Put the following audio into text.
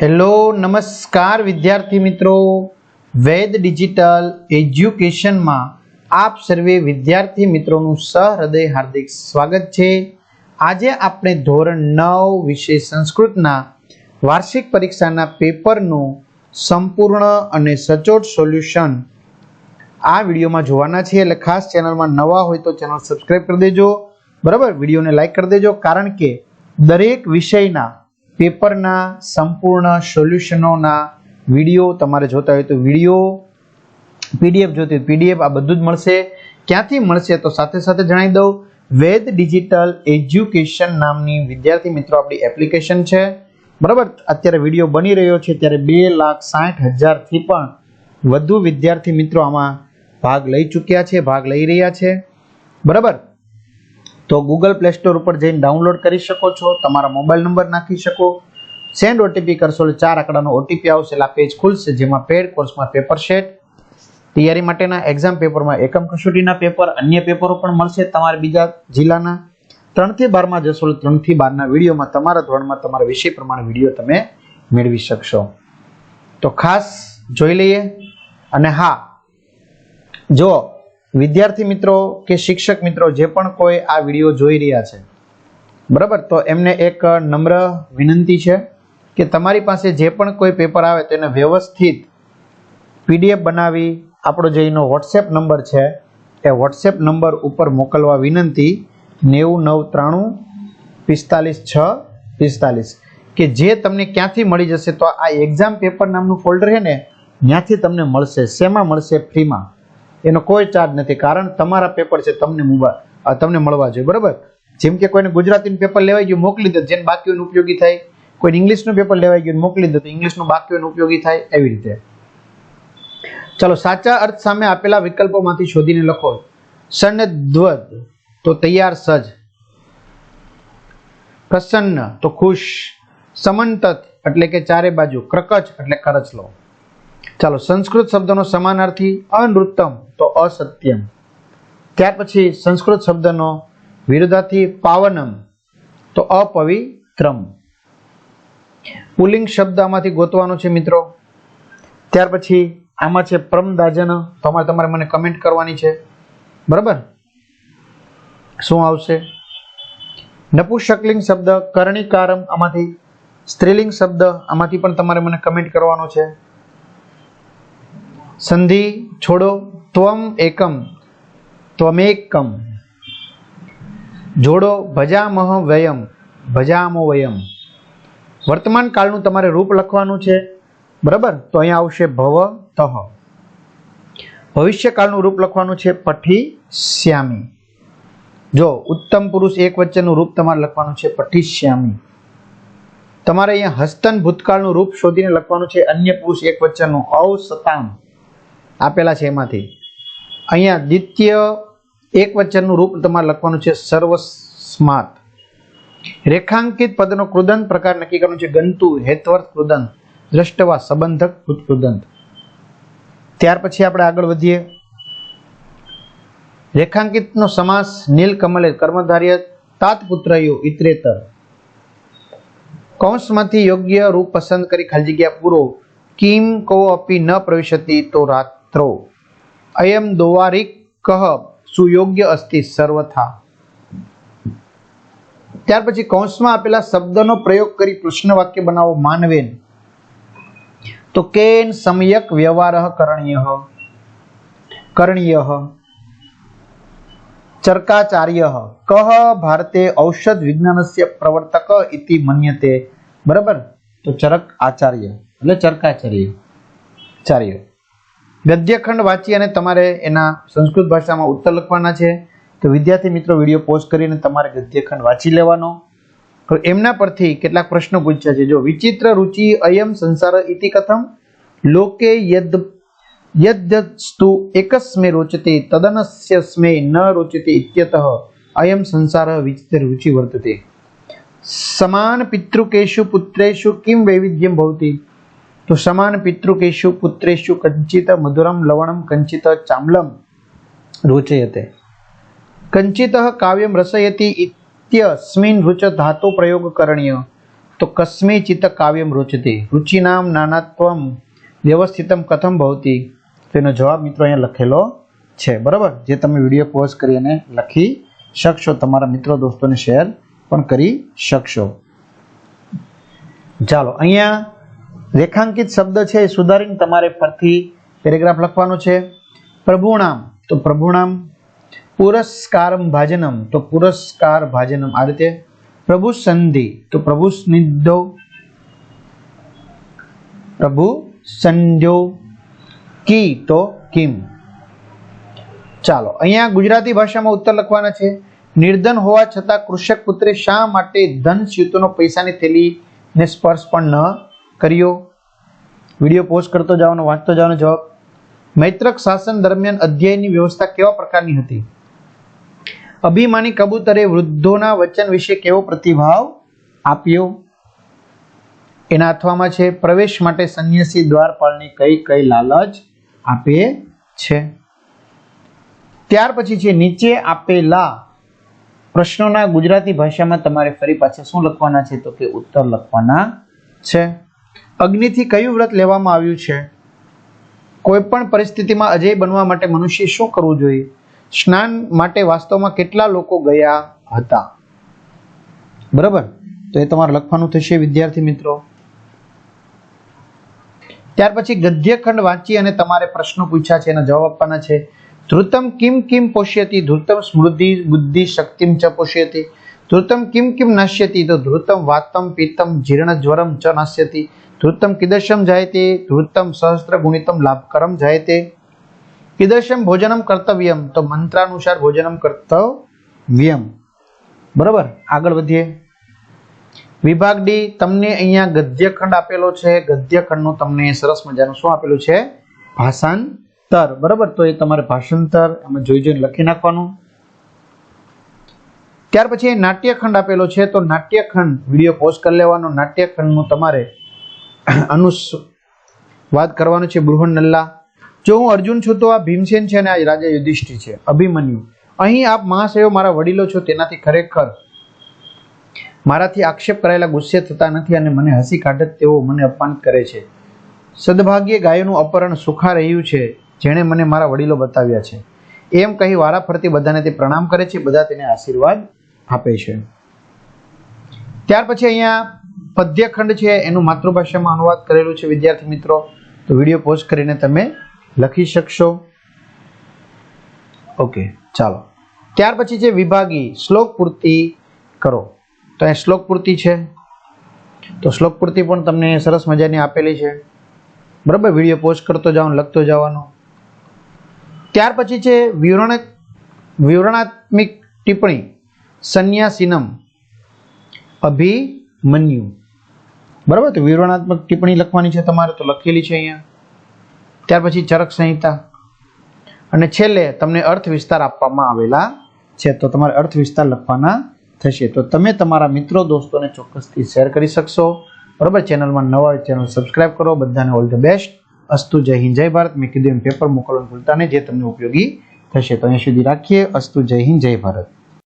Hello, નમસ્કાર વિદ્યાર્થી મિત્રો. વેદ ડિજિટલ એજ્યુકેશનમાં આપ સર્વે વિદ્યાર્થી મિત્રોનું સહૃદય હાર્દિક સ્વાગત છે. આજે આપણે ધોરણ નવ વિષય સંસ્કૃતના વાર્ષિક પરીક્ષાના પેપરનું સંપૂર્ણ અને સચોટ સોલ્યુશન આ વિડીયોમાં જોવાના છે એટલે ખાસ ચેનલમાં નવા હોય તો ચેનલ સબસ્ક્રાઈબ કરી દેજો. બરાબર, વિડીયોને લાઈક કરી દેજો. કારણ કે દરેક વિષયના પેપરના સંપૂર્ણ સોલ્યુશનોના વીડિયો તમારે જોતા હોય તો વીડિયો, પીડીએફ જોતી હોય પીડીએફ, આ બધું જ મળશે. ક્યાંથી મળશે તો સાથે સાથે જણાવી દઉં. વેદ ડિજિટલ એજ્યુકેશન નામની વિદ્યાર્થી મિત્રો આપણી એપ્લિકેશન છે. બરાબર? અત્યારે વીડિયો બની રહ્યો છે, ત્યારે બે લાખ સાઠ હજારથી પણ વધુ વિદ્યાર્થી મિત્રો આમાં ભાગ લઈ ચૂક્યા છે, ભાગ લઈ રહ્યા છે. બરાબર? તો ગૂગલ પ્લે સ્ટોર ઉપર જઈને ડાઉનલોડ કરી શકો છો. તમારા મોબાઈલ નંબર નાખી શકો. સેન્ડ ઓટીપી કરશો એટલે ચાર આંકડાનો ઓટીપી આવશે એટલે પેજ ખુલશે, જેમાં પેડ કોર્સમાં પેપર સેટ તૈયારી માટેના એક્ઝામ પેપરમાં એકમ કસોટીના પેપર અન્ય પેપરો પણ મળશે તમારે બીજા જિલ્લાના. ત્રણથી બારમાં જશો એટલે ત્રણથી બારના વિડીયોમાં તમારા ધોરણમાં તમારા વિષય પ્રમાણે વીડિયો તમે મેળવી શકશો. તો ખાસ જોઈ લઈએ. અને હા, જો વિદ્યાર્થી મિત્રો કે શિક્ષક મિત્રો જે પણ કોઈ આ વીડિયો જોઈ રહ્યા છે, બરાબર? તો એમને એક નમ્ર વિનંતી છે કે તમારી પાસે જે પણ કોઈ પેપર આવે તો એને વ્યવસ્થિત પીડીએફ બનાવી આપણો જે એનો વોટ્સએપ નંબર છે, એ વોટ્સએપ નંબર ઉપર મોકલવા વિનંતી નેવું નવ ત્રાણું પિસ્તાલીસ છ પિસ્તાલીસ. કે જે તમને ક્યાંથી મળી જશે તો આ એક્ઝામ પેપર નામનું ફોલ્ડર છે ને, ત્યાંથી તમને મળશે. શેમાં મળશે? ફ્રીમાં. એનો કોઈ ચાર્જ નથી. કારણ તમારા પેપર છે, તમને મુબા તમને મળવા જોઈએ. બરાબર? જેમ કે કોઈને ગુજરાતીનું પેપર લેવાઈ ગયું, મોકલી દો. જેને બાકીઓનું ઉપયોગી થાય કોઈ ઇંગ્લિશનું પેપર લેવાઈ ગયું, મોકલી દો. તો ઇંગ્લિશનું બાકીઓનું ઉપયોગી થાય એવી રીતે. ચાલો, સાચા અર્થ સામે આપેલા વિકલ્પોમાંથી શોધીને લખો. સન્નદ્વદ તો તૈયાર સજ. પ્રસન્ન, તો ખુશ. સમંતત, એટલે કે ચારે બાજુ. ક્રકચ એટલે કરચલો. ચાલો, સંસ્કૃત શબ્દનો સમાનાર્થી અનૃત્તમ તો અસત્યમ. ત્યાર પછી સંસ્કૃત શબ્દનો વિરુદ્ધાર્થી પાવનમ તો અપવિત્રમ. પુલિંગ શબ્દ આમાંથી ગોતવાનો છે મિત્રો. ત્યાર પછી આમાં છે પ્રમદાજન. તો અમારે તમારે મને કમેન્ટ કરવાની છે. બરાબર? શું આવશે? નપુશકલિંગ શબ્દ કરણીકારમ આમાંથી, સ્ત્રીલિંગ શબ્દ આમાંથી પણ તમારે મને કમેન્ટ કરવાનો છે. સંધિ છોડો, ત્વમ એકમ, ત્વમેકમ. જોડો, ભજામહ વયમ, ભજામો વયમ. વર્તમાન કાળનું તમારે રૂપ લખવાનું છે, બરાબર? તો અહીંયા આવશે ભવ, તહ. ભવિષ્યકાળનું રૂપ લખવાનું છે પઠી શ્યામી. જો, ઉત્તમ પુરુષ એક વચ્ચેનું રૂપ તમારે લખવાનું છે પઠી શ્યામી. તમારે અહીંયા હસ્તન ભૂતકાળનું રૂપ શોધીને લખવાનું છે અન્ય પુરુષ એક વચ્ચેનું ઔસતામ આપેલા છે એમાંથી. અહીંયા દ્વિતીય એક વચનનું રૂપ તમારે લખવાનું છે સર્વસ્માત. રેખાંકિત પદનો કૃદંત પ્રકાર નક્કી કરવાનો છે ગંતુ હેતવર્થ કૃદંત દ્રષ્ટવા, સંબંધક કૃદંત ત્યાર પછી આપણે આગળ વધીએ. રેખાંકિતનો સમાસ નીલકમલે કર્મધાર્ય તાતપુત્રયો ઇતરેતર. કૌંસમાંથી યોગ્ય રૂપ પસંદ કરી ખાલી જગ્યા પૂરો. કિમ કો અપી ન પ્રવેશતી તો રાત્રો અયમ દોવારિક કહ સુયોગ્ય અસ્તિ સર્વથા ત્યાર પછી કૌંસમાં આપેલા શબ્દનો પ્રયોગ કરી પ્રશ્ન વાક્ય બનાવો માનવેન તો કેન સમયક વ્યવહાર કરણીય કરણીય ચર્કાચાર્ય કહ ભારતે ઔષધ વિજ્ઞાનસ્ય પ્રવર્તક ઇતિ મન્યતે બરાબર તો ચરક આચાર્ય એટલે ચરકાચાર્ય ચાર્ય ગદ્યખંડ વાંચી અને તમારે એના સંસ્કૃત ભાષામાં ઉત્તર લખવાના છે. તો વિદ્યાર્થી મિત્રો, વીડિયો પોઝ કરીને તમારે ગદ્યખંડ વાંચી લેવાનો. એમના પરથી કેટલાક પ્રશ્નો પૂછ્યા છે. જો વિચિત્ર રુચિ અયમ સંસાર ઇતિ કથમ, લોકે યદ, યદ્યસ્તુ એકસ્મે રોચતે, તદનસ્ય ન રોચતે ઇત્યતઃ, અયમ સંસાર વિચિત્ર રુચિ વર્તતે. સમાન પિતૃકેશુ પુત્રેશુ કિમ વૈવિધ્યમ ભવતી. તો સમાન પિતૃકેશુ પુત્રેશુ કંચિત મધુરમ લવણમ કંચિત ચામલમ રોચયતે. કંચિત કાવ્યમ રસયતિ ઇત્યસ્મિન રુચ ધાતુ પ્રયોગ કરણીય. તો કસ્મિચિત કાવ્યમ રોચતે. રુચિનામ નાનાત્વમ વ્યવસ્થિતમ કથમ ભવતી. તેનો જવાબ મિત્રો અહીંયા લખેલો છે. બરાબર? જે તમે વીડિયો પોઝ કરી અને લખી શકશો. તમારા મિત્રો દોસ્તોને શેર પણ કરી શકશો. ચાલો, અહીંયા રેખાંકિત શબ્દ છે, એ સુધારીને તમારે ફરતી પેરેગ્રાફ લખવાનો છે. પ્રભુણામ, તો પ્રભુણામ. પુરસ્કારમ ભાજનમ, તો પુરસ્કાર ભાજનમ. આ રીતે પ્રભુ સંધિ તો પ્રભુ સ્નિધો પ્રભુ સંધ્યો કી, તો કિમ. ચાલો, અહીંયા ગુજરાતી ભાષામાં ઉત્તર લખવાના છે. નિર્ધન હોવા છતાં કૃષક પુત્રે શા માટે ધન સ્યુતોનો પૈસાની થેલીને સ્પર્શ પણ ન કર્યો, વીડિયો પોસ્ટ કરતો જવાનો, વાંચતો જવાનો જવાબ, મૈત્રક શાસન દરમિયાન અધ્યાયની વ્યવસ્થા કેવા પ્રકારની હતી? અભિમાની કબૂતરે વૃદ્ધોના વચન વિશે કેવો પ્રતિભાવ આપ્યો? એના અથવામાં છે, પ્રવેશ માટે સંન્યાસી દ્વારપાળની કઈ કઈ લાલચ આપે છે? ત્યાર પછી છે, નીચે આપેલા પ્રશ્નોના ગુજરાતી ભાષામાં તમારે ફરી પાછા શું લખવાના છે? તો કે ઉત્તર લખવાના છે. અગ્નિથી કયું વ્રત લેવામાં આવ્યું છે? કોઈ પણ પરિસ્થિતિમાં અજય બનવા માટે મનુષ્ય શું કરવું જોઈએ? સ્નાન માટે વાસ્તવમાં કેટલા લોકો ગયા હતા? બરાબર? તો એ તમારે લખવાનું થશે, વિદ્યાર્થી મિત્રો. ત્યાર પછી ગદ્યખંડ વાંચી અને તમારે પ્રશ્નો પૂછ્યા છે, એના જવાબ આપવાના છે. ધ્રુતમ કિમ કિમ પોષ્યતી, ધૃતમ સ્મૃતિ બુદ્ધિ શક્તિમ ચ પોષ્યતિ. ધૃતમ કિમ કિમ નશ્યતિ? તો ધૃતમ વાતમ પિત્તમ જીર્ણ જ્વરમ ચ નશ્યતિ. ધૃતમ કિદશમ જાયતે? ધૃતમ સહસ્ત્ર ગુણિતમ લાભકરમ જાયતે. કિદશમ ભોજનમ કર્તવ્યમ? તો મંત્રાનુસાર ભોજનમ કર્તવ્યમ. બરાબર? આગળ વધીએ. વિભાગ ડી, તમને અહીંયા ગદ્યખંડ આપેલો છે. ગદ્યખંડનું તમને સરસ મજાનું શું આપેલું છે? ભાષાંતર. બરાબર? તો એ તમારે ભાષાંતર એમાં જોઈ જોઈને લખી નાખવાનું. ત્યાર પછી એ નાટ્યખંડ આપેલો છે, તો નાટ્યખંડ વીડિયો પોસ્ટ કરી લેવાનો. નાટ્યખંડનું તમારે અનુસ્વાદ કરવાનું છે બૃહન નલ્લા. જો હું અર્જુન છું, તો આ ભીમસેન છે અને આ રાજા યુધિષ્ઠિર છે, અભિમન્યુ. અહીં આપ મહાશયો, મારા વડીલો છો, તેનાથી ખરેખર મારાથી આક્ષેપ કરાયેલા ગુસ્સે થતા નથી અને મને હસી કાઢત તેઓ મને અપમાનિત કરે છે. સદભાગ્યે ગાયોનું અપહરણ સુખા રહ્યું છે, જેણે મને મારા વડીલો બતાવ્યા છે. એમ કહી વારા ફરતી બધાને તે પ્રણામ કરે છે, બધા તેને આશીર્વાદ આપે છે. ત્યાર પછી અહીંયા પદ્યખંડ છે, એનું માતૃભાષામાં અનુવાદ કરેલું છે, વિદ્યાર્થી મિત્રો. તો વીડિયો પોસ્ટ કરીને તમે લખી શકશો. ઓકે, ચાલો. ત્યાર પછી છે, વિભાગી શ્લોક પૂર્તિ કરો. તો અહીં શ્લોક પૂર્તિ છે. તો શ્લોક પૂર્તિ પણ તમને સરસ મજાની આપેલી છે. બરાબર, વીડિયો પોસ્ટ કરતો જવાનું લખતો જવાનો. ત્યાર પછી છે વિવરણ વિવરણાત્મક ટિપ્પણી. સંન્યાસીનમ. અભિમન્યુ. બરાબર? વિવરણાત્મક ટિપ્પણી લખવાની છે તમારે, તો લખેલી છે અહીંયા. ત્યાર પછી ચરક સંહિતા અને છેલ્લે તમને અર્થ વિસ્તાર આપવામાં આવેલા છે, તો તમારે અર્થ વિસ્તાર લખવાના થશે. તો તમે તમારા મિત્રો, દોસ્તોને ચોક્કસથી શેર કરી શકશો. બરાબર? ચેનલમાં નવા ચેનલ સબસ્ક્રાઇબ કરો. બધાને ઓલ ધ બેસ્ટ. અસ્તુ જય હિન્દ, જય ભારત. મેં કીધું એમ પેપર મોકલવાનું ભૂલતા નહીં, જે તમને ઉપયોગી થશે. તો અહીંયા સુધી રાખીએ. અસ્તુ જય હિન્દ, જય ભારત.